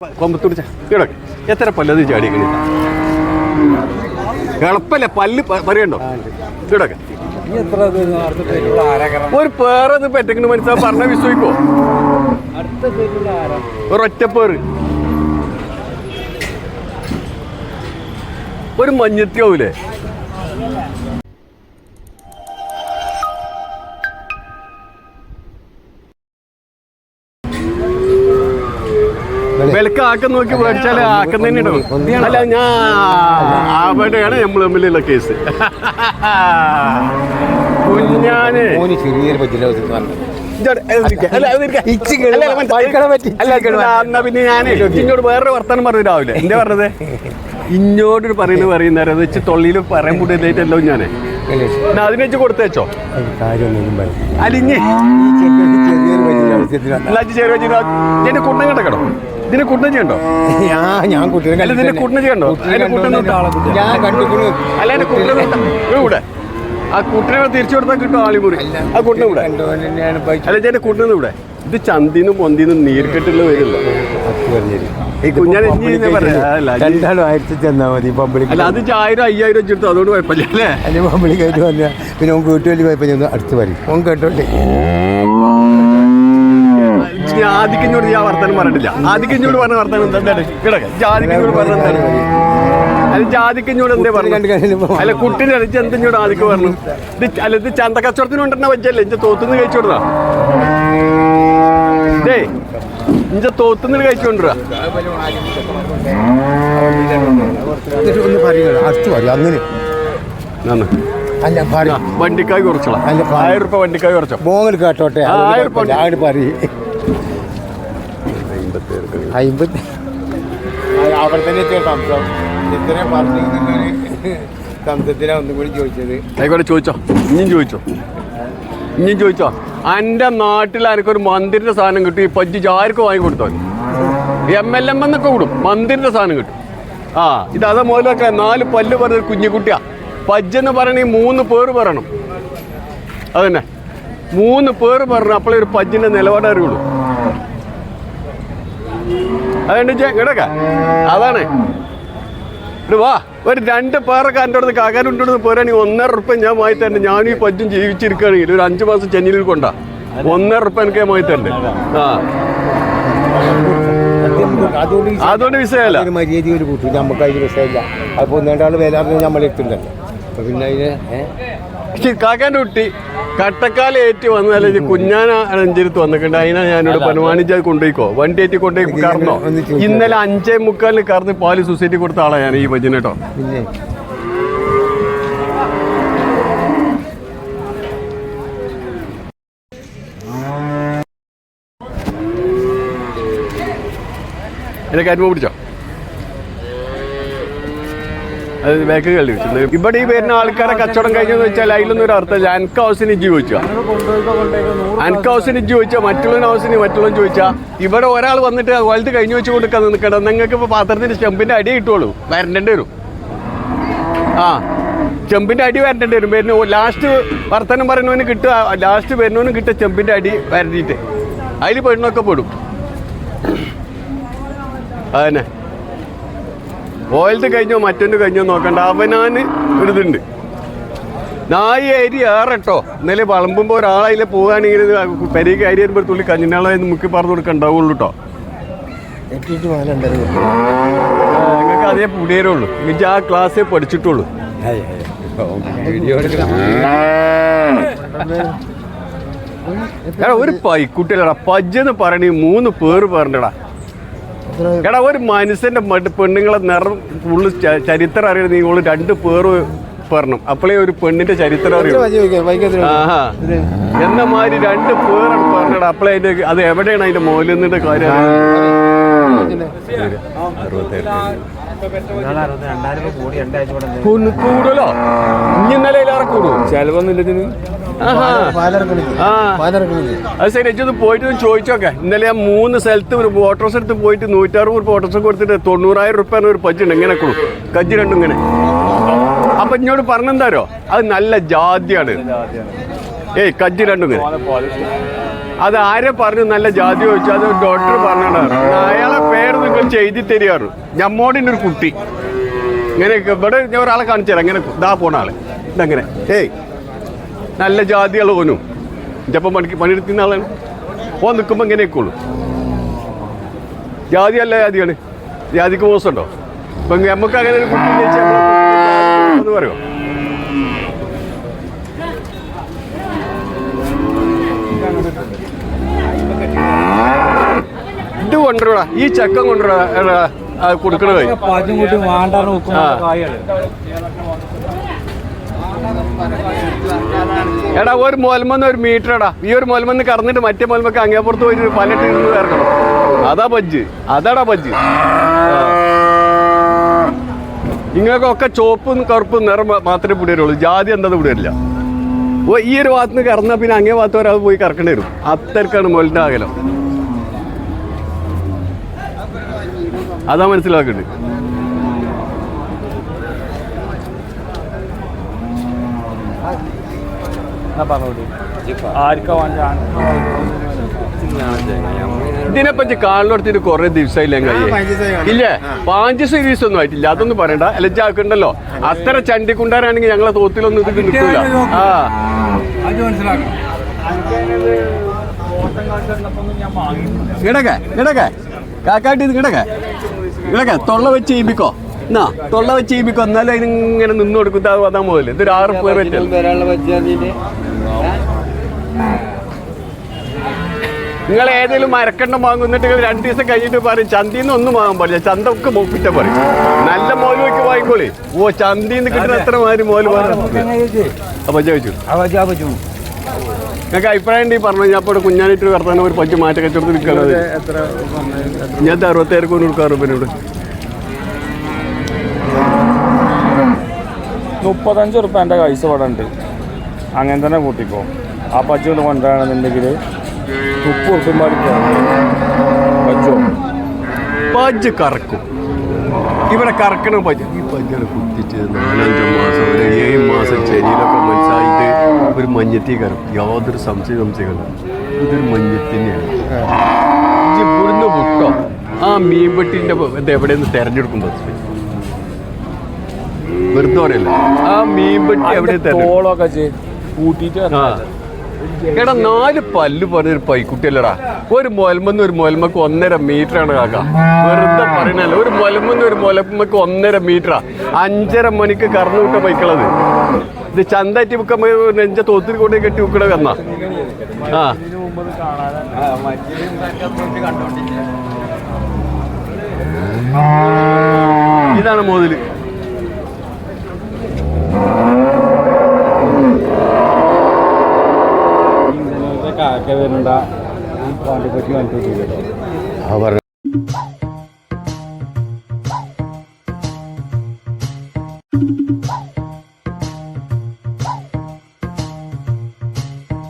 കൊമ്പത്തൂർ ഇവിടെ എത്ര പല്ലത് ചാടി എളുപ്പല്ലേ പല്ല് പറയണ്ടോ? ഇവിടെ ഒരു പേരത് പെറ്റക്കിന് മനസ്സിലാ പറഞ്ഞ വിശ്വസിക്കോ? ഒരൊറ്റപ്പേറ്. ഒരു മഞ്ഞത്തിയാവൂലേ? ആക്കം നോക്കി മേടിച്ചാലേ ആക്കം തന്നെ ഇടും. അല്ല ഞാൻ അവിടെയാണ് നമ്മൾ തമ്മിലുള്ള കേസ്. കുഞ്ഞാന്. ചെറിയൊരു പിന്നെ ഞാൻ ഇങ്ങോട്ട് വേറൊരു വർത്താനം പറഞ്ഞു രാവിലെ. എന്റെ പറഞ്ഞത്? ഇന്നോട് പറയുന്നത് പറയുന്നേരം വെച്ച് തൊള്ളിയിൽ പറയാൻ കൂട്ടിയതായിട്ടല്ലോ ഞാനേ. എന്നാ അതിനെ വെച്ച്? കൊടുത്തേച്ചോ അലിഞ്ഞ് ചെറിയ ഇതിന്റെ കുട്ടം കിടക്കണോ ഇതിന് കുട്ടം ചെയ്യണ്ടോ? ഞാൻ ഞാൻ കുട്ടിയെ അല്ല ഇതിന്റെ കുട്ടം ചെയ്യണ്ടോ? അതിന്റെ കുട്ടം ഞാൻ കണ്ടിക്കണു അല്ല എന്റെ കുട്ടനെ ഇവിടെ ആ കുട്ടനെ തിരിച്ചു കൊടുത്താൽ കിട്ടും ആളിമുറി. ആ കുട്ടനെ കൂടെ അല്ല ചേട്ടൻ കുട്ടനെ കൂടെ ഇത് ചന്തിനും പൊന്തിനും നീർക്കെട്ടുള്ള വരില്ല. ഈ. അല്ല, ഇനി- രണ്ടാളും ആയിരത്തി ചെന്നാൽ മതി പബ്ലിക് അല്ല അത് ആയിരം അയ്യായിരം വെച്ചെടുത്തു അതുകൊണ്ട് കുഴപ്പമില്ല അല്ലേ? പിന്നെ ഓൻ വീട്ടു വലിയ പോയപ്പോൾ ഞാൻ അടുത്ത് പറയും. ഓൻ കേട്ടോട്ടെ ഞാൻ ആദിക്കഞ്ഞോട് ഞാൻ വർത്താനം പറഞ്ഞിട്ടില്ല. ആദിക്കഞ്ഞോട് പറഞ്ഞ വർത്താനം എന്താ? എന്താണ്? കിടക്ക ജാതിക്കഞ്ഞോട് പറഞ്ഞ എന്താണ് അല്ല ജാതിക്കഞ്ഞോട് എന്തേ പറഞ്ഞു? അല്ല കുട്ടിനെ അടിച്ച് എന്തിഞ്ഞോട് ആദിക്ക് പറഞ്ഞു? ഇത് അല്ല ഇത് ചന്ത കച്ചവടത്തിന് കൊണ്ടിരുന്ന വെച്ചല്ലേ ഇഞ്ച തോത്തുനിന്ന് കഴിച്ചു കൊടുത്താ? ഡേ ഇഞ്ച തോത്തുനിന്ന് കഴിച്ചു കൊണ്ടുവരാ. നന്ന് അല്ല വണ്ടിക്കായ് കുറച്ചോളാം. ആയിരം രൂപ വണ്ടിക്കായ് കുറച്ചോ? മോങ്ങൽ കേട്ടോട്ടെ ആയിരം രൂപ പറയും. അമ്പത്തി അവിടെ തന്നെ സംസം ഇത്രയും പറഞ്ഞു സംശയത്തിനാ ഒന്നും കൂടി ചോദിച്ചത്. ആയിക്കോട്ടെ ചോദിച്ചോ. ഇനിയും ചോദിച്ചോ? ഇനിയും ചോദിച്ചോ? എന്റെ നാട്ടിൽ എനിക്കൊരു മന്ദിരിന്റെ സാധനം കിട്ടും. ഈ പജ്ജി ആർക്കും വാങ്ങി കൊടുത്തോ എം എൽ എം എന്നൊക്കെ കൂടും. മന്ദിരിന്റെ സാധനം കിട്ടും. ആ ഇത് അതെ മുതലൊക്കെ നാല് പല്ല് പറഞ്ഞ ഒരു കുഞ്ഞുകുട്ടിയാ പജ്ജെന്ന് പറയണ ഈ മൂന്ന് പേര് പറയണം. അതന്നെ. മൂന്ന് പേര് പറഞ്ഞു അപ്പോഴേ ഒരു പജ്ജിന്റെ നിലപാട് അറിയുള്ളൂ. അതുകൊണ്ട് കിടക്ക അതാണ്. വാ. ഒരു രണ്ട് പേരൊക്കെ എന്റെ അടുത്ത് കാക്കാനുണ്ടെന്ന് പോരാണെങ്കിൽ ഒന്നര റുപ്യ ഞാൻ മായി തരണ്ട് ഞാനും ഈ പജ്ജും ജീവിച്ചിരിക്കുകയാണെങ്കിൽ ഒരു അഞ്ച് മാസം ചെന്നൈയിൽ കൊണ്ടാ. ഒന്നര റുപ്യ എനിക്ക് മായി തരണ്ട് ആ. അതുകൊണ്ട് വിഷയമല്ല കാക്കാൻ മര്യാദ ഒരു കൂട്ടു. നമുക്ക് അതിന് വിഷയമില്ല അപ്പോൾ ഒന്നേണ്ടാൾ വില അറിഞ്ഞ് നമ്മളെത്തുണ്ടല്ലോ അപ്പൊ പിന്നെ അതിന് ഏഹ് കാക്കാന്റെ കുട്ടി. കട്ടക്കാല ഏറ്റി വന്നാലേ കുഞ്ഞാന അഞ്ചിരുത്ത് വന്നിട്ടുണ്ട്. അതിനാ ഞാനിവിടെ പനുമാനിച്ച് കൊണ്ടുപോയിക്കോ? വണ്ടി ഏറ്റി കൊണ്ടുപോയി കറന്നോ? ഇന്നലെ അഞ്ചേ മുക്കാലിന് കറന്ന് പാൽ സൊസൈറ്റി കൊടുത്ത ആളാ ഞാൻ ഈ ഭജന കേട്ടോ എന്നെ കാര്യം പിടിച്ചോ? ബാക്ക് കളി വെച്ചത് ഇവിടെ ഈ വരുന്ന ആൾക്കാരെ കച്ചവടം കഴിഞ്ഞെന്ന് വെച്ചാൽ അതിലൊന്നും ഒരു അർത്ഥമില്ല. അനക്ക് ഹൗസിന് ഇജ്ജ് ചോദിച്ചാ? അനക്ക് ഹൗസിന് ചോദിച്ചാൽ മറ്റുള്ളവൻ ഹൗസിന് മറ്റുള്ള ചോദിച്ചാൽ ഇവിടെ ഒരാൾ വന്നിട്ട് വലുത് കഴിഞ്ഞു വെച്ച് കൊടുക്കാൻ നിൽക്കണം നിങ്ങൾക്ക് ഇപ്പോൾ പാത്രത്തിന്റെ ചെമ്പിന്റെ അടി കിട്ടുള്ളൂ. വരണ്ടേണ്ടി വരും. ആ ചെമ്പിന്റെ അടി വരണ്ടേണ്ടി വരും. വരുന്ന ലാസ്റ്റ് വർത്തനം പറയുന്നവന് കിട്ടുക ലാസ്റ്റ് വരുന്നവന് കിട്ടുക ചെമ്പിന്റെ അടി വരണ്ടിട്ട്. അതിൽ പെണ്ണൊക്കെ പെടും. അതന്നെ ഓയിലത്ത് കഴിഞ്ഞോ മറ്റൊന്ന് കഴിഞ്ഞോ നോക്കണ്ട. അവനാന് ഒരിതുണ്ട് നായി അരി ഏറട്ടോ. ഇന്നലെ വളമ്പുമ്പോൾ ഒരാളതിൽ പോവുകയാണെങ്കിൽ പെരയ്ക്ക് അരി വരുമ്പോൾ തുള്ളി കഞ്ഞിനാളായി മുക്കി പറഞ്ഞു കൊടുക്കണ്ടാവുള്ളൂ കേട്ടോ നിങ്ങൾക്ക് അതേ പുടിയേരുള്ളൂ എനിക്ക് ആ ക്ലാസ്സേ പഠിച്ചിട്ടുള്ളൂ. ഒരു പൈക്കുട്ടിയല്ലടാ. പജ്ജെന്ന് പറയണ മൂന്ന് പേര് പറഞ്ഞടാ. എടാ ഒരു മനുഷ്യന്റെ മട്ട് പെണ്ണുങ്ങളെ നിറം ഫുള്ള് ചരിത്രം അറിയണം നീ ഓൾ രണ്ട് പേര് പറഞ്ഞു അപ്പോഴേ ഒരു പെണ്ണിന്റെ ചരിത്രം അറിയൂ എന്ന മാതിരി രണ്ട് പേരാണ് പറഞ്ഞത്. അപ്പോഴേ അതിന്റെ അത് എവിടെയാണ് അതിന്റെ മോലെന്നിന്റെ കാര്യം? കൂട്- കൂടുതലോ ഇനി ഇന്നലെ ഇതിലേറെ കൂടും ചെലവൊന്നുമില്ല ആഹാ. ആ. അത് ശരി ഇജ്ജൊന്ന് പോയിട്ട് ഒന്ന് ചോദിച്ചോക്കെ. ഇന്നലെ ഞാൻ മൂന്ന് സ്ഥലത്ത് ഒരു ഓട്ടോസ് എടുത്ത് പോയിട്ട് നൂറ്ററുപത് രൂപ ഓട്ടോസ് കൊടുത്തിട്ട് തൊണ്ണൂറായിരം റുപ്യ ഒരു പജ്ജുണ്ട്. ഇങ്ങനെ കൊടുക്കും കജ്ജ് രണ്ടും ഇങ്ങനെ. അപ്പൊ ഇങ്ങോട്ട് പറഞ്ഞെന്താരോ അത് നല്ല ജാതിയാണ്. ഏയ് കജ്ജ് രണ്ടും ഇങ്ങനെ. അത് ആരെ പറഞ്ഞു? നല്ല ജാതി ചോദിച്ചു അത് ഡോക്ടർ പറഞ്ഞാണ് അയാളെ ചെയ്തി തരികയാറു. ഞമ്മോടിന്റെ ഒരു കുട്ടി. ഇങ്ങനെ ഇവിടെ ഞാൻ ഒരാളെ കാണിച്ചു തരാം ഇങ്ങനെ ഇതാ പോണ ആൾ. ഇതങ്ങനെ. ഏയ് നല്ല ജാതിയുള്ള ഓനും. എന്റെ അപ്പം പണിക്ക് പണിയെടുക്കുന്ന ആളാണ്. ഓൻ നിൽക്കുമ്പോൾ ഇങ്ങനെയൊക്കെ ഉള്ളൂ. ജാതി അല്ല ജാതിയാണ്. ജാതിക്ക് മോശമുണ്ടോ അപ്പം നമുക്ക് അങ്ങനെ ഒരു കുട്ടി പറയുമോ ഇത് കൊണ്ടുവരാ ഈ ചക്കം കൊണ്ടുവരാ കൊടുക്കണത്. എടാ ഒരു മുലമെന്ന് ഒരു മീറ്റർ എടാ ഈ ഒരു മുലമെന്ന് കറന്നിട്ട് മറ്റേ മുലമൊക്കെ അങ്ങേപ്പുറത്ത് പോയിട്ട് പലട്ട് ഇരുന്ന് ഇറക്കണം അതാ ബജ്ജ്. അതാടാ ബജ്ജ്. ഇങ്ങനെയൊക്കെ ചുവപ്പും കറുപ്പും നിറം മാത്രമേ പിടിയുള്ളൂ ജാതി എന്താ പിടിയില്ല ഓ ഈ ഒരു ഭാഗത്ത് നിന്ന് കറന്നാൽ പിന്നെ അങ്ങേ ഭാഗത്ത് ഒരാൾ പോയി കറക്കേണ്ടി വരും. അത്തരക്കാണ് മുലിന്റെ അകലം അതാ വേണ്ട ഇതിനെപ്പറ്റി കാണുന്നിടത്തിന് കുറെ ദിവസമായില്ലേ ഇല്ലേ? പാഞ്ച് സീരീസ് ഒന്നും ആയിട്ടില്ല. അതൊന്നും പറയണ്ട. അലജാക്കുണ്ടല്ലോ അത്ര ചണ്ടിക്കുണ്ടാരാണെങ്കിൽ ഞങ്ങളെ തോത്തിലൊന്നും ഇത് കിട്ടില്ല ആ. ഇടക്കെ ഇടക്കെ കാക്കാട്ടി ഇത് ഇടക്കെ ഇടക്കെ തൊള്ള വെച്ച് ചെയ്യിപ്പിക്കോ. എന്നാ തൊള്ള വെച്ച് ചെയ്യിപ്പിക്കോ. എന്നാലും അതിനിങ്ങനെ നിന്ന് കൊടുക്കുന്ന അതാ മുതൽ ഇതൊരു ആറ് പേർ നിങ്ങൾ ഏതെങ്കിലും മരക്കണ്ണം വാങ്ങുന്നിട്ട് നിങ്ങൾ രണ്ട് ദിവസം കഴിഞ്ഞിട്ട് പറയും ചന്തീന്ന് ഒന്നും വാങ്ങാൻ പാടില്ല. ചന്ത ഒക്കെ മോപ്പിട്ട പറയും. നല്ല മോൽ വെക്ക് വാങ്ങിക്കോളി. ഓ ചന്തീന്ന് കിട്ടുന്ന എത്ര മാതിരി മോൽ വാങ്ങാൻ അപ്പൊ ചോദിച്ചു. നിങ്ങൾക്ക് അഭിപ്രായം ഈ പറഞ്ഞു ഞാൻ ഇപ്പോൾ കുഞ്ഞാനായിട്ട് വർത്താനം ഒരു പഞ്ച് മാറ്റ കച്ചവടത്തിൽ നിൽക്കുന്നത് ഞാൻ അറുപത്തേഴ് കൊണ്ട് കൊടുക്കാറ് പിന്നോട് മുപ്പത്തഞ്ച് ഉറുപ്പ എന്റെ കൈസ ഇവിടെ ഉണ്ട്. അങ്ങനെ തന്നെ കൂട്ടിക്കോ. ആ പച്ച ഒന്ന് കൊണ്ടുവരാണെന്നുണ്ടെങ്കിൽ ഉപ്പ് ഉറുപ്പം പാടിക്കോ പച്ചോ പഞ്ച് കറക്കും. ഇവിടെ കറക്കണം പജ്ജ്. ഈ പഞ്ചാണ് കുത്തിച്ച് നാലഞ്ച് മാസം ഏഴ് മാസം ചെരിയിലൊക്കെ ഒരു മഞ്ഞത്തി കറും യാതൊരു സംശയ സംശയമില്ല ഇതൊരു മഞ്ഞത്തി തന്നെയാണ് ഇജ്ജ് ഇവിടുന്ന് വിട്ടോ? ആ മീൻപെട്ടിന്റെ ഇത് എവിടെയെന്ന് തെരഞ്ഞെടുക്കുമ്പോൾ വെറുതെ പറയല്ല? ആ മീൻപെട്ടി എവിടെ തെരഞ്ഞെടുക്കും? കൂട്ടിയിട്ട് എടാ നാല് പല്ല് പറഞ്ഞൊരു പൈക്കുട്ടിയല്ലടാ. ഒരു മൊലമെന്ന് ഒരു മൊലമക്ക് ഒന്നര മീറ്റർ ആണ് കാക്ക. വെറുതെ പറയണല്ല ഒരു മൊലമെന്ന് ഒരു മൊലമക്ക് ഒന്നര മീറ്ററാ. അഞ്ചര മണിക്ക് കറന്നു വിട്ട ബൈക്കുള്ളത് ഇത് ചന്തായിട്ട് ബുക്ക് നെഞ്ച തോത്തിൽ കൊണ്ട് കെട്ടി വെക്കണ കന്ന ആ. ഇതാണ് മോതിൽ. കാക്ക വരണ്ട ആ പറഞ്ഞ